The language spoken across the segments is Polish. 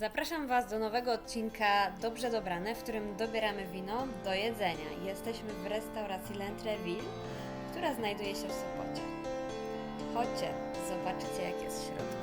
Zapraszam Was do nowego odcinka Dobrze Dobrane, w którym dobieramy wino do jedzenia. Jesteśmy w restauracji L'Entreville, która znajduje się w Sopocie. Chodźcie, zobaczycie jak jest w środku.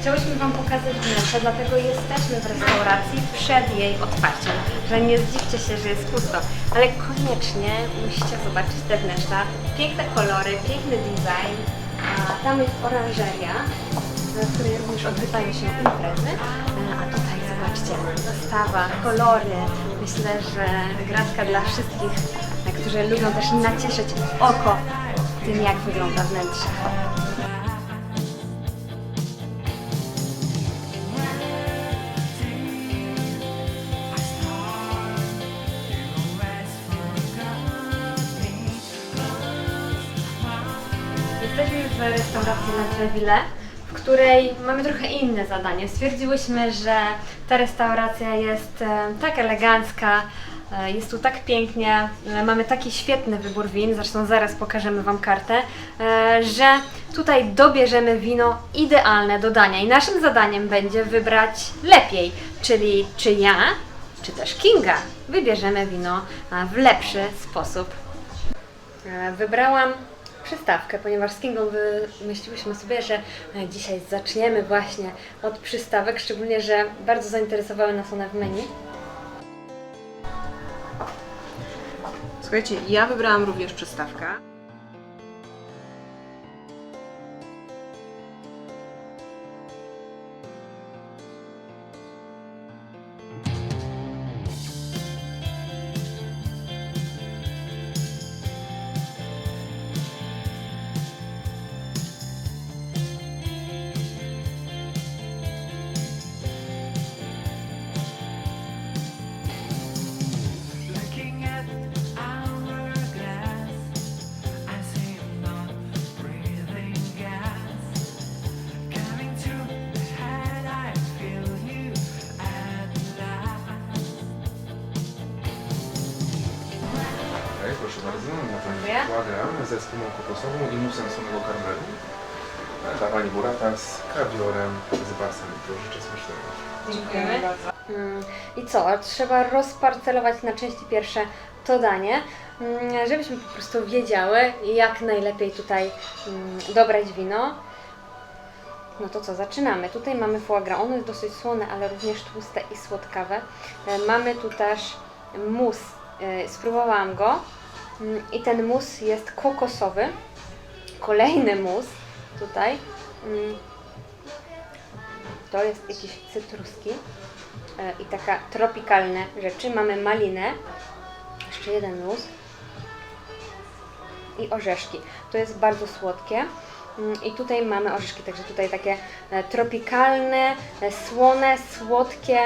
Chciałyśmy Wam pokazać wnętrze, dlatego jesteśmy w restauracji przed jej otwarciem. Że nie zdziwcie się, że jest pusto, ale koniecznie musicie zobaczyć te wnętrza. Piękne kolory, piękny design. A tam jest oranżeria, w której również odbywają się imprezy. A tutaj zobaczcie, zastawa, kolory. Myślę, że gratka dla wszystkich, którzy lubią też nacieszyć oko tym, jak wygląda wnętrze. Restauracji na Treville, w której mamy trochę inne zadanie. Stwierdziłyśmy, że ta restauracja jest e, tak elegancka, e, jest tu tak pięknie, e, mamy taki świetny wybór win, zresztą zaraz pokażemy Wam kartę, że tutaj dobierzemy wino idealne do dania i naszym zadaniem będzie wybrać lepiej, czyli czy ja, czy też Kinga wybierzemy wino w lepszy sposób. Wybrałam przystawkę, ponieważ z Kingą wymyśliłyśmy sobie, że e, dzisiaj zaczniemy właśnie od przystawek, szczególnie, że bardzo zainteresowały nas one w menu. Słuchajcie, ja wybrałam również przystawkę. Kładę ze spumą kokosową i musem słonego karmelu. Pani burata z kawiorem z balsamiku. Życzę smacznego. Dziękujemy. Mm, I co? Trzeba rozparcelować na części pierwsze to danie, mm, żebyśmy po prostu wiedziały, jak najlepiej tutaj mm, dobrać wino. No to co, zaczynamy. Tutaj mamy foie gras. Ono jest dosyć słone, ale również tłuste i słodkawe. E, Mamy tu też mus. E, Spróbowałam go i ten mus jest kokosowy. Kolejny mus tutaj. Mm, to jest jakieś cytruski e, i taka tropikalne rzeczy. Mamy malinę, jeszcze jeden mus i orzeszki. To jest bardzo słodkie. Mm, I tutaj mamy orzeszki, także tutaj takie e, tropikalne, e, słone, słodkie,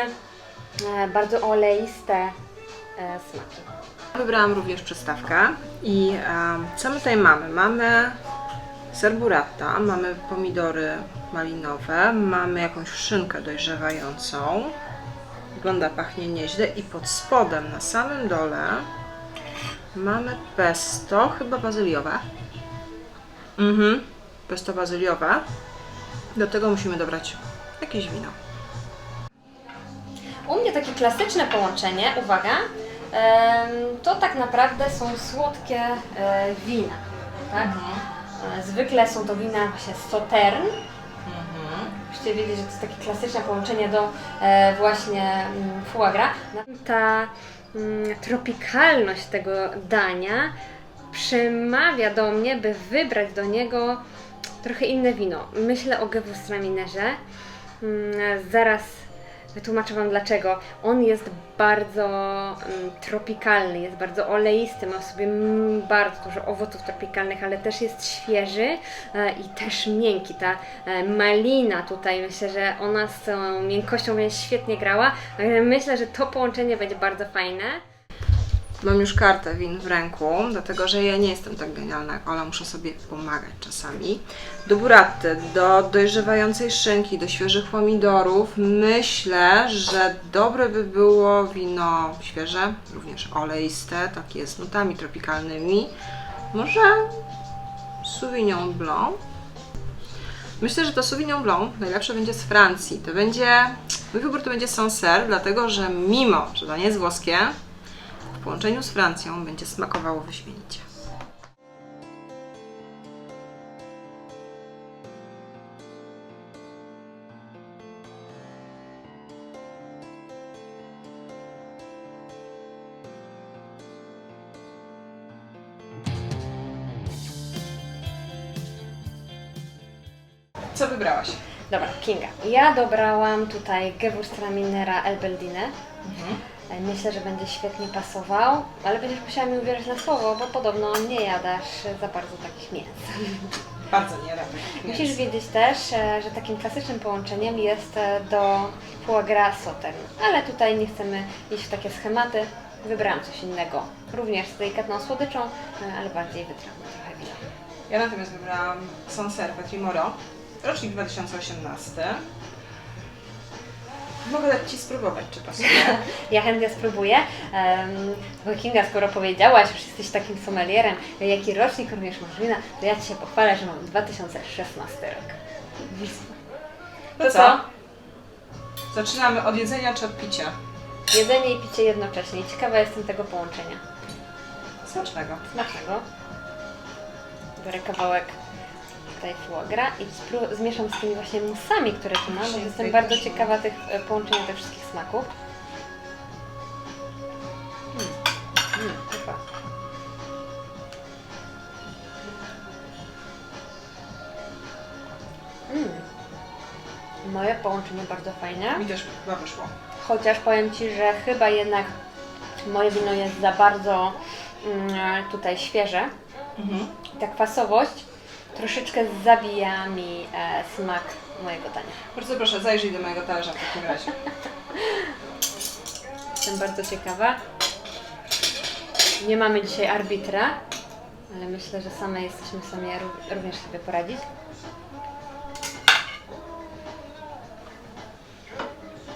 bardzo oleiste smaki. Wybrałam również przystawkę i co my tutaj mamy? Mamy ser burrata, mamy pomidory malinowe, mamy jakąś szynkę dojrzewającą. Wygląda, pachnie nieźle i pod spodem, na samym dole mamy pesto, chyba bazyliowe. Mhm, pesto bazyliowe. Do tego musimy dobrać jakieś wino. U mnie takie klasyczne połączenie, uwaga, to tak naprawdę są słodkie e, wina. Tak? E, Zwykle są to wina właśnie Sautern. Musicie wiedzieć, że to jest takie klasyczne połączenie do e, właśnie mm, foie gras. Ta mm, tropikalność tego dania przemawia do mnie, by wybrać do niego trochę inne wino. Myślę o Gewürztraminerze. Mm, Zaraz wytłumaczę Wam dlaczego. On jest bardzo mm, tropikalny, jest bardzo oleisty, ma w sobie mm, bardzo dużo owoców tropikalnych, ale też jest świeży e, i też miękki. Ta e, malina tutaj, myślę, że ona z tą miękkością będzie świetnie grała. E, Myślę, że to połączenie będzie bardzo fajne. Mam już kartę win w ręku, dlatego że ja nie jestem tak genialna jak Ola, muszę sobie pomagać czasami. Do buratty, do dojrzewającej szynki, do świeżych pomidorów myślę, że dobre by było wino świeże, również oleiste, takie z nutami tropikalnymi. Może Sauvignon Blanc. Myślę, że to Sauvignon Blanc najlepsze będzie z Francji. To będzie, mój wybór to będzie Sancerre, dlatego że mimo, że to nie jest włoskie, połączeniu z Francją będzie smakowało wyśmienicie. Co wybrałaś? Dobra, Kinga. Ja dobrałam tutaj Gewürztraminera Elbeldine. E, Myślę, że będzie świetnie pasował, ale będziesz musiała mi uwierzyć na słowo, bo podobno nie jadasz za bardzo takich mięs. Bardzo nie radzę. Musisz wiedzieć też, e, że takim klasycznym połączeniem jest e, do foie gras sauterne. Ale tutaj nie chcemy iść w takie schematy. Wybrałam coś innego. Również z delikatną słodyczą, ale bardziej wytrawne trochę wino. Ja natomiast wybrałam Sancerre Petit Moreau, rocznik 2018. Mogę dać Ci spróbować, czy pasuje. Ja chętnie spróbuję. Um, Kinga, skoro powiedziałaś, już jesteś takim sommelierem, jaki rocznik również masz wina, to ja Ci się pochwalę, że mam 2016 rok. To co? Zaczynamy od jedzenia czy od picia? Jedzenie i picie jednocześnie. Ciekawa jestem tego połączenia. Smacznego. Smacznego. Biorę kawałek tutaj i spró- zmieszam z tymi właśnie musami, które tu mam, bo jestem bardzo ciekawa tych e, połączenia tych wszystkich smaków. Mm. Mm, super. Mm. Moje połączenie bardzo fajne. Mi też chyba wyszło. Chociaż powiem Ci, że chyba jednak moje wino jest za bardzo mm, tutaj świeże. Mhm. Ta kwasowość troszeczkę zabija mi e, smak mojego dania. Bardzo proszę, zajrzyj do mojego talerza w takim razie. Jestem bardzo ciekawa. Nie mamy dzisiaj arbitra, ale myślę, że same jesteśmy w stanie ró- również sobie poradzić.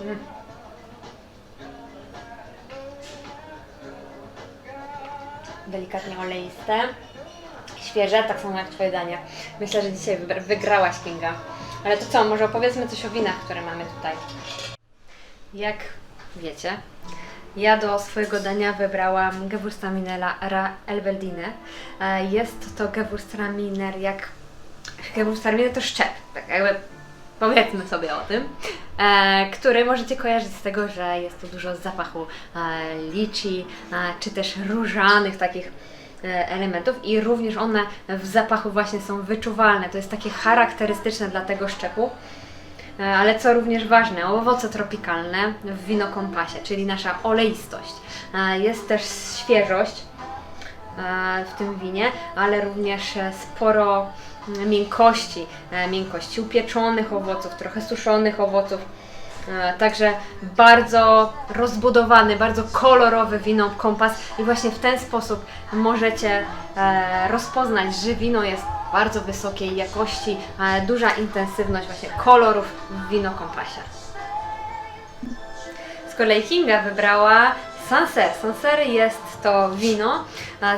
Mm. Delikatnie oleiste, świeże, tak samo jak Twoje danie. Myślę, że dzisiaj wygrałaś Kinga. Ale to co, może opowiedzmy coś o winach, które mamy tutaj. Jak wiecie, ja do swojego dania wybrałam Gewürztraminera Ra Elbeldine. E, Jest to Gewürztraminer jak... Gewürztraminer to szczep, tak jakby powiedzmy sobie o tym, e, który możecie kojarzyć z tego, że jest to dużo zapachu e, liczy, e, czy też różanych takich elementów i również one w zapachu właśnie są wyczuwalne. To jest takie charakterystyczne dla tego szczepu. E, Ale co również ważne, owoce tropikalne w winokompasie, czyli nasza oleistość. E, Jest też świeżość e, w tym winie, ale również e, sporo miękkości, e, miękkości upieczonych owoców, trochę suszonych owoców. E, Także bardzo rozbudowany, bardzo kolorowy wino kompas i właśnie w ten sposób możecie e, rozpoznać, że wino jest bardzo wysokiej jakości, e, duża intensywność właśnie kolorów w wino kompasie. Z kolei Kinga wybrała Sancerre. Sancerre jest to wino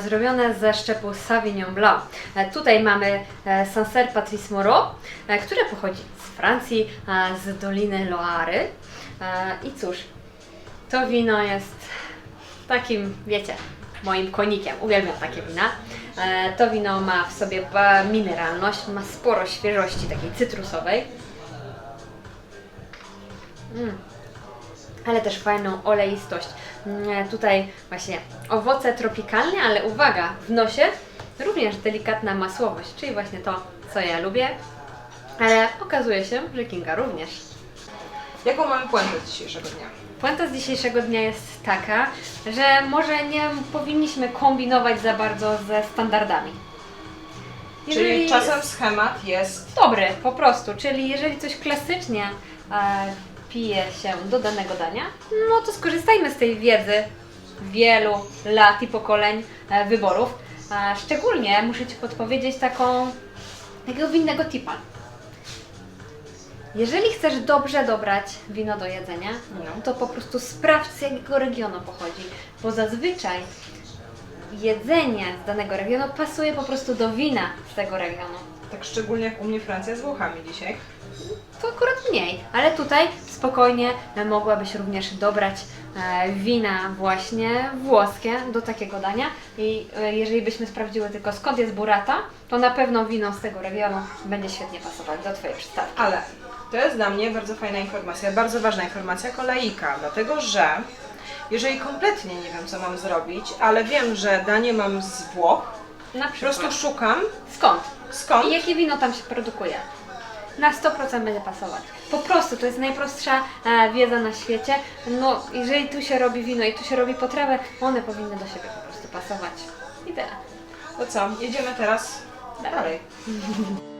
zrobione ze szczepu Sauvignon Blanc. E, tutaj mamy e, Sancerre Patrice Moreau, e, które pochodzi z Francji, z Doliny Loary. I cóż, to wino jest takim, wiecie, moim konikiem. Uwielbiam takie wina. To wino ma w sobie mineralność, ma sporo świeżości takiej cytrusowej. Mm. Ale też fajną oleistość. Tutaj właśnie owoce tropikalne, ale uwaga, w nosie również delikatna masłowość, czyli właśnie to, co ja lubię. Ale okazuje się, że Kinga również. Jaką mamy puentę z dzisiejszego dnia? Puenta z dzisiejszego dnia jest taka, że może nie powinniśmy kombinować za bardzo ze standardami. Czyli czasem schemat jest Dobry, po prostu. Czyli jeżeli coś klasycznie e, pije się do danego dania, no to skorzystajmy z tej wiedzy wielu lat i pokoleń e, wyborów. E, szczególnie muszę Ci podpowiedzieć taką, takiego winnego tipa. Jeżeli chcesz dobrze dobrać wino do jedzenia, No. to po prostu sprawdź z jakiego regionu pochodzi, bo zazwyczaj jedzenie z danego regionu pasuje po prostu do wina z tego regionu. Tak szczególnie jak u mnie Francja z Włochami dzisiaj. To akurat mniej, ale tutaj spokojnie mogłabyś również dobrać e, wina właśnie włoskie do takiego dania i e, jeżeli byśmy sprawdziły tylko skąd jest burrata, to na pewno wino z tego regionu będzie świetnie pasować do Twojej przystawki. Ale to jest dla mnie bardzo fajna informacja, bardzo ważna informacja kolejka, dlatego że jeżeli kompletnie nie wiem, co mam zrobić, ale wiem, że danie mam z Włoch, Na po przykład. prostu szukam Skąd? skąd I jakie wino tam się produkuje? Na 100% będzie pasować. Po prostu to jest najprostsza e, wiedza na świecie. No, jeżeli tu się robi wino i tu się robi potrawę, one powinny do siebie po prostu pasować. I tyle. To co, jedziemy teraz Dalej. dalej.